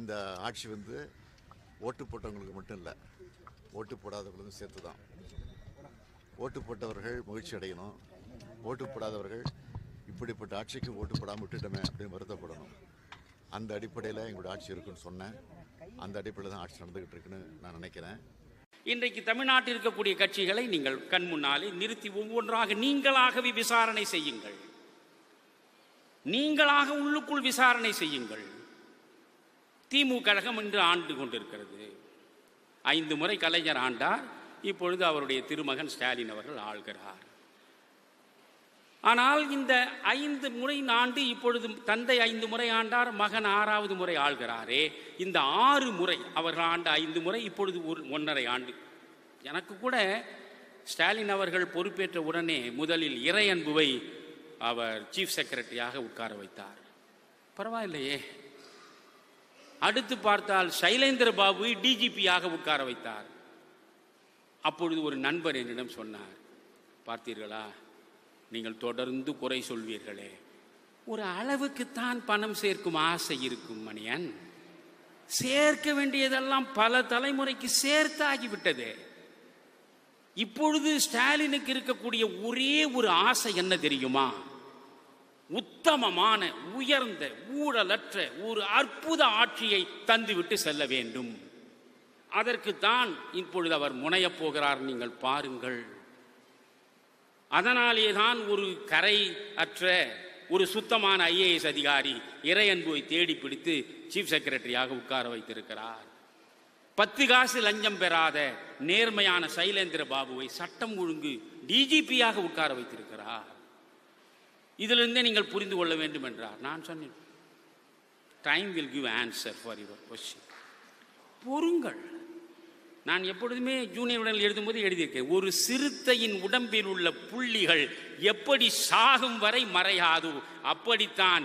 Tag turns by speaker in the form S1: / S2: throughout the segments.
S1: இந்த ஆட்சி வந்து ஓட்டு போட்டவங்களுக்கு மட்டும் இல்லை ஓட்டு போடாதவங்களுக்கும் சேர்த்து தான் ஓட்டு போட்டவர்கள் மகிழ்ச்சி அடையணும். ஓட்டு போடாதவர்கள் இப்படிப்பட்ட ஆட்சிக்கு ஓட்டு போடாமல் விட்டுட்டோமே அப்படின்னு வருத்தப்படணும். அந்த அடிப்படையில் எங்களுடைய ஆட்சி இருக்குன்னு சொன்னேன். அந்த அடிப்படையில் தான் ஆட்சி நடந்துகிட்டு இருக்குன்னு நான் நினைக்கிறேன்.
S2: இன்றைக்கு தமிழ்நாட்டில் இருக்கக்கூடிய கட்சிகளை நீங்கள் கண் முன்னாலே நிறுத்தி ஒவ்வொன்றாக நீங்களாகவே விசாரணை செய்யுங்கள். நீங்களாக உள்ளுக்குள் விசாரணை செய்யுங்கள். திமுக கழகம் இன்று ஆண்டு கொண்டிருக்கிறது. ஐந்து முறை கலைஞர் ஆண்டார். இப்பொழுது அவருடைய திருமகன் ஸ்டாலின் அவர்கள் ஆள்கிறார். ஆனால் இந்த ஐந்து முறை ஆண்டு இப்பொழுது தந்தை ஐந்து முறை ஆண்டார் மகன் ஆறாவது முறை ஆள்கிறாரே. இந்த ஆறு முறை அவர்கள் ஆண்ட ஐந்து முறை இப்பொழுது ஒரு ஒன்றரை ஆண்டு. எனக்கு கூட ஸ்டாலின் அவர்கள் பொறுப்பேற்ற உடனே முதலில் இறை அன்புவை அவர் சீஃப் செக்ரட்டரியாக உட்கார வைத்தார். பரவாயில்லையே. அடுத்து பார்த்தால் சைலேந்திர பாபுவை டிஜிபியாக உட்கார வைத்தார். அப்பொழுது ஒரு நண்பர் என்னிடம் சொன்னார் பார்த்தீர்களா? நீங்கள் தொடர்ந்து குறை சொல்வீர்களே. ஒரு அளவுக்குத்தான் பணம் சேர்க்கும் ஆசை இருக்கும் மணியன். சேர்க்க வேண்டியதெல்லாம் பல தலைமுறைக்கு சேர்த்தாகிவிட்டது. இப்பொழுது ஸ்டாலினுக்கு இருக்கக்கூடிய ஒரே ஒரு ஆசை என்ன தெரியுமா? உத்தமமான உயர்ந்த ஊழலற்ற ஒரு அற்புத ஆட்சியை தந்துவிட்டு செல்ல வேண்டும். அதற்குத்தான் இப்பொழுது அவர் முனையப் போகிறார் நீங்கள் பாருங்கள். அதனாலே தான் ஒரு கரை அற்ற ஒரு சுத்தமான ஐஏஎஸ் அதிகாரி இறையன்புவை தேடி பிடித்து சீஃப் செக்ரட்டரியாக உட்கார வைத்திருக்கிறார். பத்து காசு லஞ்சம் பெறாத நேர்மையான சைலேந்திர பாபுவை சட்டம் ஒழுங்கு டிஜிபியாக உட்கார வைத்திருக்கிறார். இதிலிருந்தே நீங்கள் புரிந்து கொள்ள வேண்டும் என்றார். நான் சொன்னேன் time will give answer for your question பொறுங்கள். நான் எப்பொழுதுமே ஜூனியர் உடல் எழுதும்போது எழுதியிருக்கேன் ஒரு சிறுத்தையின் உடம்பில் உள்ள புள்ளிகள் எப்படி சாகும் வரை மறையாதோ? அப்படித்தான்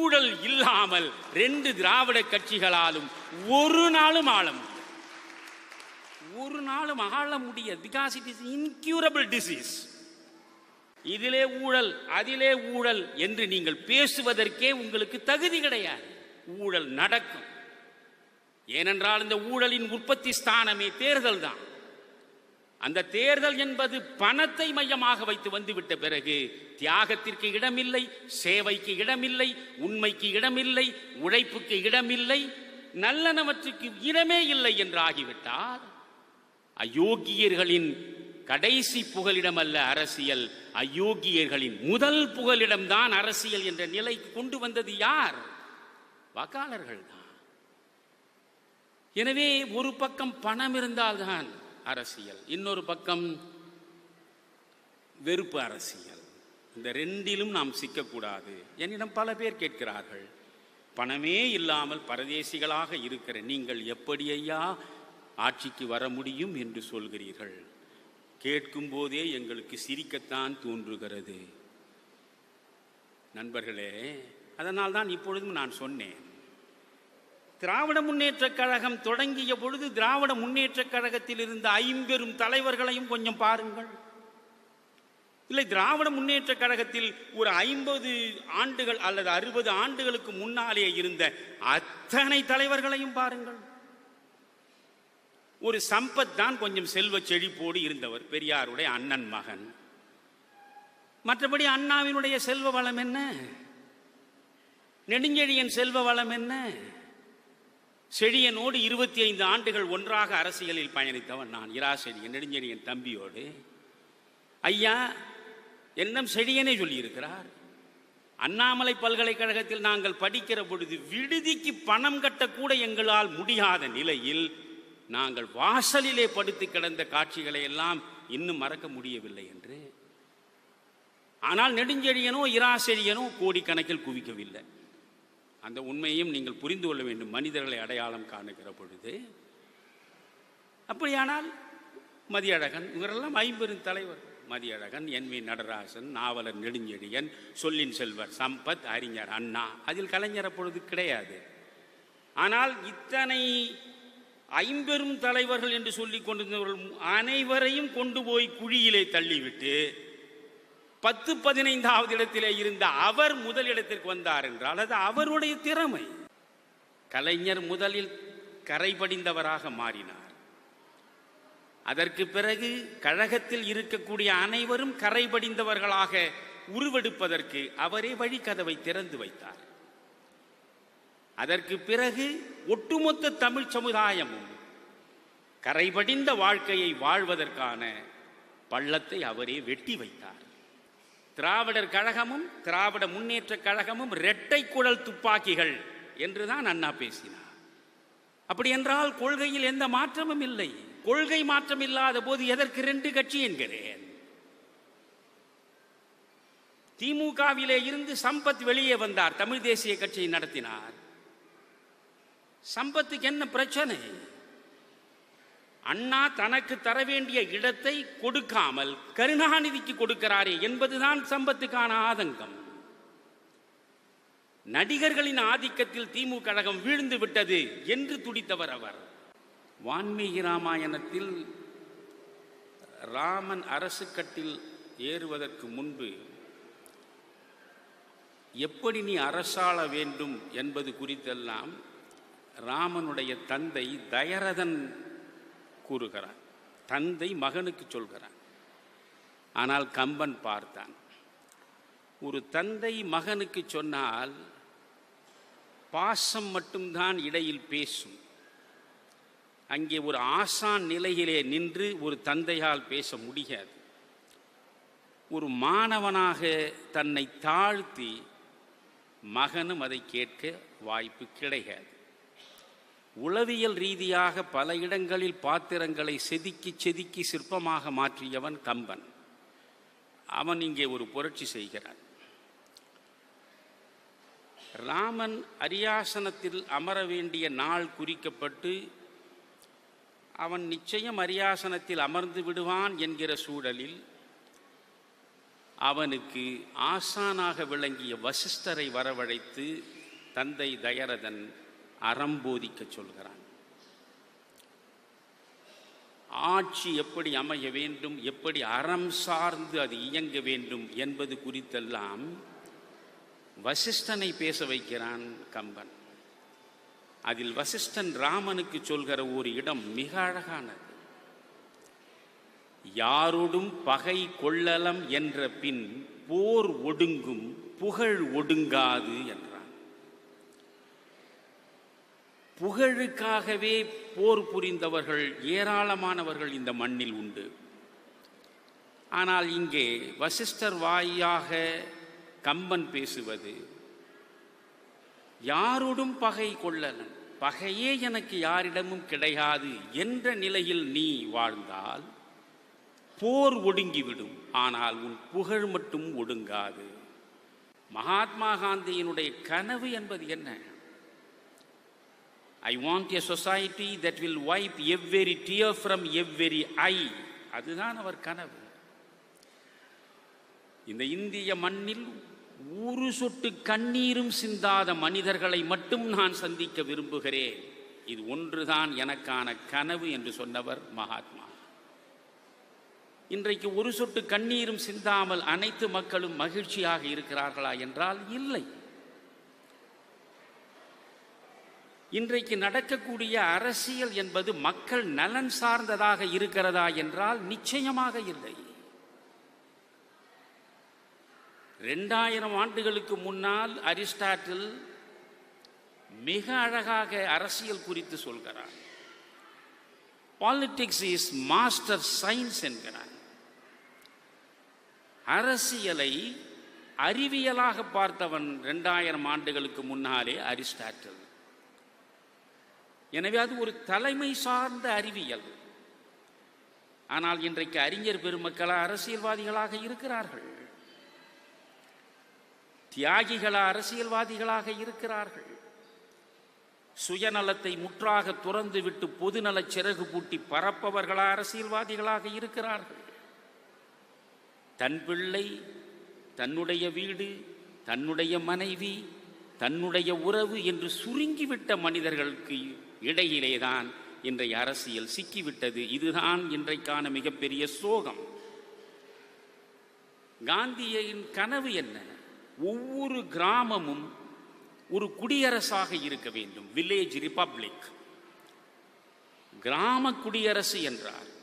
S2: ஊழல் இல்லாமல் ரெண்டு திராவிட கட்சிகளாலும் ஒரு நாளும் ஆள ஒரு நாளும் ஆள முடியாது. Because it is incurable disease இதிலே ஊழல் அதிலே ஊழல் என்று நீங்கள் பேசுவதற்கே உங்களுக்கு தகுதி கிடையாது. ஊழல் நடக்கும். ஏனென்றால் இந்த ஊழலின் உற்பத்தி ஸ்தானமே தேர்தல் தான். அந்த தேர்தல் என்பது பணத்தை மையமாக வைத்து வந்துவிட்ட பிறகு தியாகத்திற்கு இடமில்லை சேவைக்கு இடமில்லை உண்மைக்கு இடமில்லை உழைப்புக்கு இடமில்லை நல்லனவற்றுக்கு இடமே இல்லை என்று ஆகிவிட்டால் அயோக்கியர்களின் கடைசி புகலிடம் அல்ல அரசியல். அயோக்கியர்களின் முதல் புகலிடம்தான் அரசியல் என்ற நிலை கொண்டு வந்தது யார்? வாக்காளர்கள் தான். எனவே ஒரு பக்கம் பணம் இருந்தால்தான் அரசியல் இன்னொரு பக்கம் வெறுப்பு அரசியல். இந்த ரெண்டிலும் நாம் சிக்கக்கூடாது. என்னிடம் பல பேர் கேட்கிறார்கள் பணமே இல்லாமல் பரதேசிகளாக இருக்கிற நீங்கள் எப்படி ஐயா ஆட்சிக்கு வர முடியும்? என்று சொல்கிறீர்கள். கேட்கும் போதே எங்களுக்கு சிரிக்கத்தான் தோன்றுகிறது. நண்பர்களே அதனால் தான் இப்பொழுதும் நான் சொன்னேன். திராவிட முன்னேற்றக் கழகம் தொடங்கிய பொழுது திராவிட முன்னேற்றக் கழகத்தில் இருந்த ஐம்பெரும் தலைவர்களையும் கொஞ்சம் பாருங்கள். இல்லை திராவிட முன்னேற்றக் கழகத்தில் ஒரு ஐம்பது ஆண்டுகள் அல்லது அறுபது ஆண்டுகளுக்கு முன்னாலே இருந்த அத்தனை தலைவர்களையும் பாருங்கள். ஒரு சம்பத் தான் கொஞ்சம் செல்வ செழிப்போடு இருந்தவர் பெரியாருடைய அண்ணன் மகன். மற்றபடி அண்ணாவினுடைய செல்வ வளம் என்ன? நெடுஞ்செழியன் செல்வ வளம் என்ன? செழியனோடு இருபத்தி ஐந்து ஆண்டுகள் ஒன்றாக அரசியலில் பயணித்தவன் நான் இராசெழியன் நெடுஞ்செழியன் தம்பியோடு. ஐயா என்னம் செழியனே சொல்லியிருக்கிறார் அண்ணாமலை பல்கலைக்கழகத்தில் நாங்கள் படிக்கிற பொழுது விடுதிக்கு பணம் கட்டக்கூட எங்களால் முடியாத நிலையில் நாங்கள் வாசலிலே படுத்து கிடந்த காட்சிகளை எல்லாம் இன்னும் மறக்க முடியவில்லை என்று. ஆனால் நெடுஞ்செழியனோ இராசெழியனோ கோடிக்கணக்கில் குவிக்கவில்லை. அந்த உண்மையையும் நீங்கள் புரிந்து கொள்ள வேண்டும். மனிதர்களை அடையாளம் காணுகிற பொழுது. அப்படியானால் மதியழகன் இவரெல்லாம் ஐம்பெரும் தலைவர். மதியழகன் என் வி நடராசன் நாவலர் நெடுஞ்செழியன் சொல்லின் செல்வர் சம்பத் அறிஞர் அண்ணா. அதில் கலைஞர் அப்பொழுது கிடையாது. ஆனால் இத்தனை ஐம்பெரும் தலைவர்கள் என்று சொல்லிக் கொண்டிருந்தவர்கள் அனைவரையும் கொண்டு போய் குழியிலே தள்ளிவிட்டு பத்து பதினைந்தாவது இடத்திலே இருந்த அவர் முதல் இடத்திற்கு வந்தார் என்றால் அது அவருடைய திறமை. கலைஞர் முதலில் கரைபடிந்தவராக மாறினார். அதற்கு பிறகு கழகத்தில் இருக்கக்கூடிய அனைவரும் கரைபடிந்தவர்களாக உருவெடுப்பதற்கு அவரே வழிக்கதவை திறந்து வைத்தார். அதற்கு பிறகு ஒட்டுமொத்த தமிழ் சமுதாயமும் கரைபடிந்த வாழ்க்கையை வாழ்வதற்கான பள்ளத்தை அவரே வெட்டி வைத்தார். திராவிடர் கழகமும் திராவிட முன்னேற்ற கழகமும் இரட்டை குழல் துப்பாக்கிகள் என்றுதான் அண்ணா பேசினார். அப்படி என்றால் கொள்கையில் எந்த மாற்றமும் இல்லை. கொள்கை மாற்றம் இல்லாத போது எதற்கு ரெண்டு கட்சி என்கிறேன். திமுகவிலே இருந்து சம்பத் வெளியே வந்தார் தமிழ் தேசிய கட்சியை நடத்தினார். சம்பத்துக்கு என்ன பிரச்சனை? அண்ணா தனக்கு தர வேண்டிய இடத்தை கொடுக்காமல் கருணாநிதிக்கு கொடுக்கிறாரே என்பதுதான் சம்பத்துக்கான ஆதங்கம். நடிகர்களின் ஆதிக்கத்தில் திமுக கழகம் வீழ்ந்து விட்டது என்று துடித்தவர் அவர். வான்மீகி ராமாயணத்தில் ராமன் அரசு கட்டில் ஏறுவதற்கு முன்பு எப்படி நீ அரசாள வேண்டும் என்பது குறித்தெல்லாம் ராமனுடைய தந்தை தயரதன் கூறுகிறான். தந்தை மகனுக்கு சொல்கிறான். ஆனால் கம்பன் பார்த்தான். ஒரு தந்தை மகனுக்கு சொன்னால் பாசம் மட்டும்தான் இடையில் பேசும். அங்கே ஒரு ஆசான் நிலையிலே நின்று ஒரு தந்தையால் பேச முடியாது. ஒரு மாணவனாக தன்னை தாழ்த்தி மகனும் அதை கேட்க வாய்ப்பு கிடையாது. உளவியல் ரீதியாக பல இடங்களில் பாத்திரங்களை செதுக்கி செதுக்கி சிற்பமாக மாற்றியவன் கம்பன். அவன் இங்கே ஒரு புரட்சி செய்கிறான். ராமன் அரியாசனத்தில் அமர வேண்டிய நாள் குறிக்கப்பட்டு அவன் நிச்சயம் அரியாசனத்தில் அமர்ந்து விடுவான் என்கிற சூழலில் அவனுக்கு ஆசானாக விளங்கிய வசிஷ்டரை வரவழைத்து தந்தை தயரதன் அறம்போதிக்க சொல்கிறான். ஆட்சி எப்படி அமைய வேண்டும் எப்படி அறம் சார்ந்து அது இயங்க வேண்டும் என்பது குறித்தெல்லாம் வசிஷ்டனை பேச வைக்கிறான் கம்பன். அதில் வசிஷ்டன் ராமனுக்கு சொல்கிற ஒரு இடம் மிக அழகானது. யாரோடும் பகை கொள்ளலம் என்ற பின் போர் ஒடுங்கும் புகழ் ஒடுங்காது என்ற. புகழுக்காகவே போர் புரிந்தவர்கள் ஏராளமானவர்கள் இந்த மண்ணில் உண்டு. ஆனால் இங்கே வசிஷ்டர் வாயாக கம்பன் பேசுவது யாரோடும் பகை கொள்ளலன் பகையே எனக்கு யாரிடமும் கிடையாது என்ற நிலையில் நீ வாழ்ந்தால் போர் ஒடுங்கிவிடும் ஆனால் உன் புகழ் மட்டும் ஒடுங்காது. மகாத்மா காந்தியினுடைய கனவு என்பது என்ன? I want a society that will wipe every tear from every eye அதுதான் அவர் கனவு. இந்த இந்திய மண்ணில் ஒரு சொட்டு கண்ணீரும் சிந்தாத மனிதர்களை மட்டும் நான் சந்திக்க விரும்புகிறேன். இது ஒன்றுதான் எனக்கான கனவு என்று சொன்னவர் மகாத்மா. இன்றைக்கு ஒரு சொட்டு கண்ணீரும் சிந்தாமல் அனைத்து மக்களும் மகிழ்ச்சியாக இருக்கிறார்களா என்றால் இல்லை. இன்றைக்கு நடக்கக்கூடிய அரசியல் என்பது மக்கள் நலன் சார்ந்ததாக இருக்கிறதா என்றால் நிச்சயமாக இல்லை. ரெண்டாயிரம் ஆண்டுகளுக்கு முன்னால் அரிஸ்டாட்டில் மிக அழகாக அரசியல் குறித்து சொல்கிறார். பாலிட்டிக்ஸ் இஸ் மாஸ்டர் சயின்ஸ் என்கிறார். அரசியலை அறிவியலாக பார்த்தவன் ரெண்டாயிரம் ஆண்டுகளுக்கு முன்னாலே அரிஸ்டாட்டில். எனவே அது ஒரு தலைமை சார்ந்த அறிவியல். ஆனால் இன்றைக்கு அறிஞர் பெருமக்களா அரசியல்வாதிகளாக இருக்கிறார்கள். தியாகிகளா அரசியல்வாதிகளாக இருக்கிறார்கள். சுயநலத்தை முற்றாக துறந்து விட்டு பொதுநலச் சிறகு பூட்டி பறப்பவர்களா அரசியல்வாதிகளாக இருக்கிறார்கள். தன் பிள்ளை தன்னுடைய வீடு தன்னுடைய மனைவி தன்னுடைய உறவு என்று சுருங்கிவிட்ட மனிதர்களுக்கு இடையிலேதான் இன்றைய அரசியல் சிக்கிவிட்டது. இதுதான் இன்றைக்கான மிகப்பெரிய சோகம். காந்தியின் கனவு என்ன? ஒவ்வொரு கிராமமும் ஒரு குடியரசாக இருக்க வேண்டும். வில்லேஜ் ரிபப்ளிக் கிராம குடியரசு என்றார்